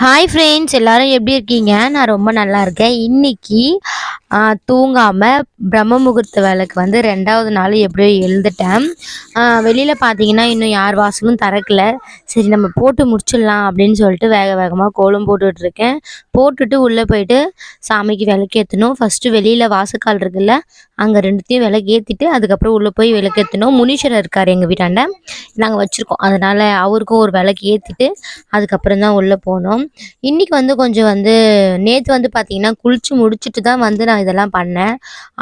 Hi friends எல்லாரும் எப்படி இருக்கீங்க? நான் ரொம்ப நல்லா இருக்கேன். இன்னைக்கு தூங்காமல் பிரம்ம முகூர்த்த வேலைக்கு வந்து ரெண்டாவது நாள் எப்படியோ எழுந்துட்டேன். வெளியில் பார்த்தீங்கன்னா இன்னும் யார் வாசலும் திறக்கல. சரி நம்ம போட்டு முடிச்சிடலாம் அப்படின்னு சொல்லிட்டு வேக வேகமாக கோலம் போட்டுட்ருக்கேன் போட்டுட்டு உள்ளே போயிட்டு சாமிக்கு விளக்கேற்றணும் ஃபஸ்ட்டு வெளியில் வாசக்கால் இருக்குல்ல அங்கே ரெண்டுத்தையும் விளக்கேற்றிட்டு அதுக்கப்புறம் உள்ளே போய் விளக்கு ஏற்றினோம் முனீஸ்வரர் இருக்கார் எங்கள் வீட்டாண்ட. நாங்கள் வச்சுருக்கோம். அதனால் அவருக்கும் ஒரு விளக்கு ஏற்றிட்டு அதுக்கப்புறம் தான் உள்ளே போனோம். இன்றைக்கி வந்து கொஞ்சம் வந்து நேற்று வந்து பார்த்திங்கன்னா குளித்து முடிச்சுட்டு தான் வந்து நான் இதெல்லாம் பண்ணேன்.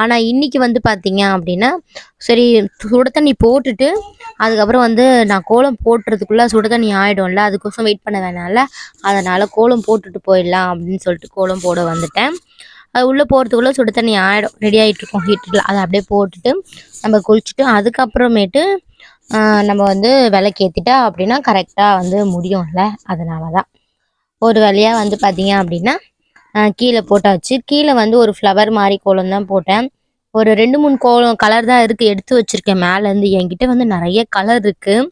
ஆனால் இன்றைக்கி வந்து பார்த்திங்க அப்படின்னா சரி சுட தண்ணி போட்டுட்டு அதுக்கப்புறம் வந்து நான் கோலம் போட்டுறதுக்குள்ளே சுட தண்ணி ஆகிடும்ல அதுக்கோசம் வெயிட் பண்ண வேணாம்ல அதனால் கோலம் போட்டுட்டு போயிடலாம் அப்படின்னு சொல்லிட்டு கோலம் போட வந்துட்டேன். அது உள்ளே போகிறதுக்குள்ளே சுடு தண்ணி ஆகிடும் ரெடி ஆகிட்ருக்கோம் ஹீட்டரில் அதை அப்படியே போட்டுட்டு நம்ம குளிச்சுட்டு அதுக்கப்புறமேட்டு நம்ம வந்து விளக்கேற்றிட்டா அப்படின்னா கரெக்டாக வந்து முடியும்ல. அதனால தான் ஒரு வழியாக வந்து பார்த்தீங்க அப்படின்னா கீழே போட்டாச்சு. கீழே வந்து ஒரு ஃப்ளவர் மாதிரி கோலம் தான் போட்டேன். ஒரு ரெண்டு மூணு கோலம் கலர் தான் இருக்குது எடுத்து வச்சுருக்கேன். மேலேருந்து என்கிட்ட வந்து நிறைய கலர் இருக்குது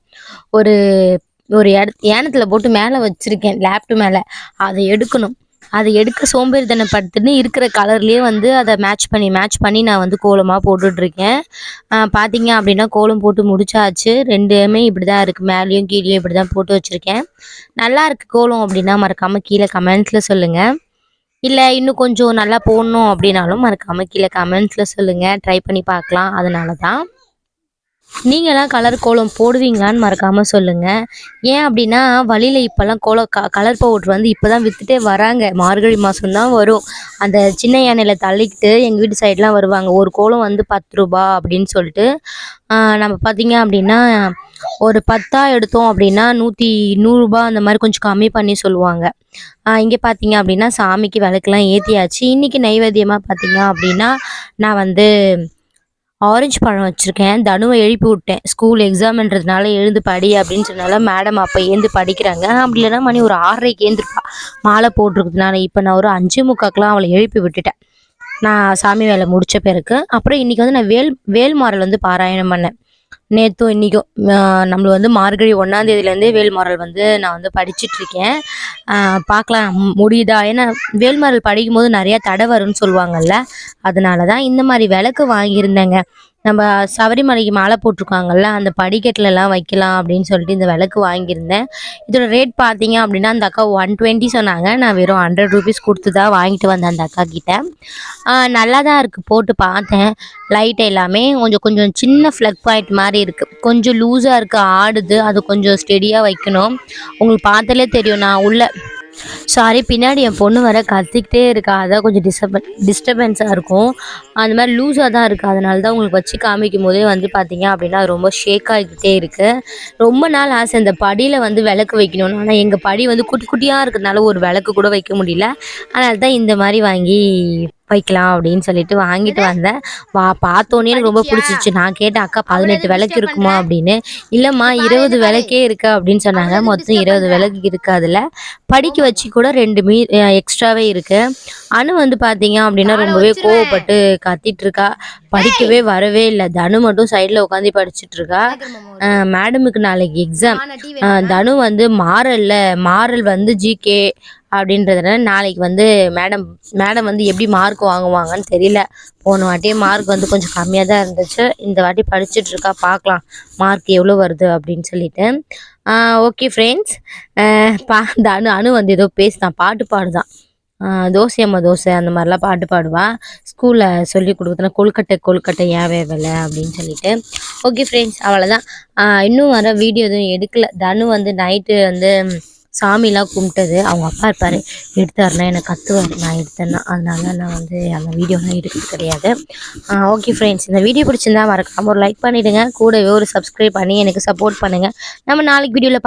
ஒரு ஒரு இட ஏனத்தில் போட்டு மேலே வச்சுருக்கேன். லேப்டு மேலே. அதை எடுக்கணும். அதை எடுக்க சோம்பேறித்தனப்படுத்துன்னு இருக்கிற கலர்லேயே வந்து அதை மேட்ச் பண்ணி மேட்ச் பண்ணி நான் வந்து கோலமாக போட்டுட்ருக்கேன். பார்த்தீங்க அப்படின்னா கோலம் போட்டு முடிச்சாச்சு. ரெண்டுமே இப்படி தான் இருக்குது மேலேயும் கீழேயும் இப்படி தான் போட்டு வச்சுருக்கேன். நல்லா இருக்குது கோலம் அப்படின்னா மறக்காமல் கீழே கமெண்ட்ஸில் சொல்லுங்கள் இல்லை இன்னும் கொஞ்சம் நல்லா போடணும் அப்படின்னாலும் மறக்காமல் கீழே கமெண்ட்ஸில் சொல்லுங்கள் ட்ரை பண்ணி பார்க்கலாம். அதனால தான் நீங்களாம் கலர் கோலம் போடுவீங்களான்னு மறக்காமல் சொல்லுங்கள் ஏன் அப்படின்னா வழியில் இப்போல்லாம் கோலம் க கலர் பவுட்ரு வந்து இப்போ தான் விற்றுட்டே வராங்க. மார்கழி மாதம் தான் வரும். அந்த சின்ன யானையில் தள்ளிக்கிட்டு எங்கள் வீட்டு சைட்லாம் வருவாங்க. ஒரு கோலம் வந்து பத்து ரூபா அப்படின்னு சொல்லிட்டு நம்ம பார்த்திங்க அப்படின்னா ஒரு பத்தா எடுத்தோம் அப்படின்னா நூற்றி நூறுரூபா அந்த மாதிரி கொஞ்சம் கம்மி பண்ணி சொல்லுவாங்க. இங்கே பார்த்தீங்க அப்படின்னா சாமிக்கு விளக்குலாம் ஏற்றியாச்சு இன்றைக்கி நைவேத்தியமாக பார்த்தீங்க அப்படின்னா நான் வந்து ஆரஞ்சு பழம் வச்சுருக்கேன். தனுவை எழுப்பி விட்டேன். ஸ்கூல் எக்ஸாம்ன்றதுனால எழுந்து படி அப்படின்னு சொன்னால மேடம் அப்போ ஏந்து படிக்கிறாங்க. அப்படி இல்லைன்னா மணி ஒரு ஆறரைக்கு ஏந்திருப்பா. மாலை போட்டிருக்கிறதுனால இப்போ நான் ஒரு அஞ்சு முக்காக்கெலாம் அவளை எழுப்பி விட்டுட்டேன். நான் சாமி வேலை முடித்த பிறகு. அப்புறம் இன்றைக்கி வந்து நான் வேல் வேல்மாரல் வந்து பாராயணம் பண்ணேன். நேற்றும் இன்றைக்கும் நம்மள வந்து மார்கழி ஒன்றாந்தேதியிலேருந்தே வேல்மாரல் வந்து நான் வந்து படிச்சிட்ருக்கேன். பார்க்கலாம் முடியுதா? ஏன்னா வேல்மாரல் படிக்கும் போது நிறையா தடை வரும்னு சொல்லுவாங்கல்ல. அதனால தான் இந்த மாதிரி விளக்கு வாங்கியிருந்தேங்க. நம்ம சபரிமலைக்கு மாலை போட்டிருக்காங்கல்ல அந்த படிக்கட்டுலலாம் வைக்கலாம் அப்படின்னு சொல்லிட்டு இந்த விளக்கு வாங்கியிருந்தேன். இதோட ரேட் பார்த்தீங்க அப்படின்னா அந்த அக்கா ஒன் டுவெண்ட்டி சொன்னாங்க. நான் வெறும் ஹண்ட்ரட் ருபீஸ் கொடுத்து தான் வாங்கிட்டு வந்தேன் அந்த அக்கா கிட்ட. நல்லா தான் இருக்குது போட்டு பார்த்தேன். லைட் எல்லாமே கொஞ்சம் கொஞ்சம் சின்ன ஃப்ளக் பாயிண்ட் மாதிரி இருக்குது கொஞ்சம் லூஸாக இருக்குது ஆடுது. அது கொஞ்சம் ஸ்டெடியாக வைக்கணும். உங்களுக்கு பார்த்தாலே தெரியும். நான் உள்ள சாரி பின்னாடி என் பொண்ணு வர கத்திக்கிட்டே இருக்கா. அதான் கொஞ்சம் டிஸ்டர்பன் டிஸ்டர்பன்ஸாக இருக்கும். அந்த மாதிரி லூஸாக தான் இருக்குது அதனால தான் உங்களுக்கு வச்சு காமிக்கும் போதே வந்து பார்த்தீங்க அப்படின்னா ரொம்ப ஷேக் ஆகிக்கிட்டே இருக்குது ரொம்ப நாள் ஆசை இந்த படியில் வந்து விளக்கு வைக்கணும்னு. ஆனால் எங்கள் படி வந்து குட்டி குட்டியாக இருக்கிறதுனால ஒரு விளக்கு கூட வைக்க முடியல. அதனால தான் இந்த மாதிரி வாங்கி வைக்கலாம் அப்படின்னு சொல்லிட்டு வாங்கிட்டு வந்தேன். வா பார்த்தோன்னே எனக்கு ரொம்ப பிடிச்சிச்சு நான் கேட்டேன் அக்கா பதினெட்டு விளக்கு இருக்குமா? அப்படின்னு. இல்லைம்மா இருபது விளக்கே இருக்கு அப்படின்னு சொன்னாங்க. மொத்தம் இருபது விளக்கு இருக்கு அதில் படிக்க வச்சு கூட ரெண்டு மீ எக்ஸ்ட்ராவே இருக்கு. அணு வந்து பார்த்தீங்க அப்படின்னா ரொம்பவே கோவப்பட்டு கத்திட்டு இருக்கா. படிக்கவே வரவே இல்லை. தனு மட்டும் சைடில் உட்காந்து படிச்சுட்டு இருக்கா. மேடமுக்கு நாளைக்கு எக்ஸாம் தனு வந்து மாறல்ல. மாறல் வந்து ஜிகே அப்படின்றதுனால நாளைக்கு வந்து மேடம் மேடம் வந்து எப்படி மார்க் வாங்குவாங்கன்னு தெரியல. போன வாட்டியே மார்க் வந்து கொஞ்சம் கம்மியாக தான் இருந்துச்சு. இந்த வாட்டி படிச்சுட்டு இருக்கா. பார்க்கலாம் மார்க் எவ்வளோ வருது அப்படின்னு சொல்லிட்டு. ஓகே ஃப்ரெண்ட்ஸ் பா இந்த அணு அணு வந்து ஏதோ பேசுதான். பாட்டு பாடுதான். தோசை அம்மா தோசை அந்த மாதிரிலாம் பாட்டு பாடுவாள் ஸ்கூலில் சொல்லி கொடுக்குறதுனா கொழுக்கட்டை கொழுக்கட்டை ஏன் வேலை அப்படின்னு சொல்லிட்டு. ஓகே ஃப்ரெண்ட்ஸ் அவ்வளோதான் இன்னும் வர வீடியோ எதுவும் எடுக்கலை. தனு வந்து நைட்டு வந்து சாமிலாம் கும்பிட்டது. அவங்க அப்பா இருப்பார். எடுத்தாருன்னா எனக்கு கத்துவார். நான் எடுத்தேன்னா. அதனால நான் வந்து அந்த வீடியோலாம் எடுக்கிறது கிடையாது. ஓகே ஃப்ரெண்ட்ஸ் இந்த வீடியோ பிடிச்சிருந்தா மறக்காமல் ஒரு லைக் பண்ணிவிடுங்க கூடவே ஒரு சப்ஸ்கிரைப் பண்ணி எனக்கு சப்போர்ட் பண்ணுங்கள் நம்ம நாளைக்கு வீடியோவில்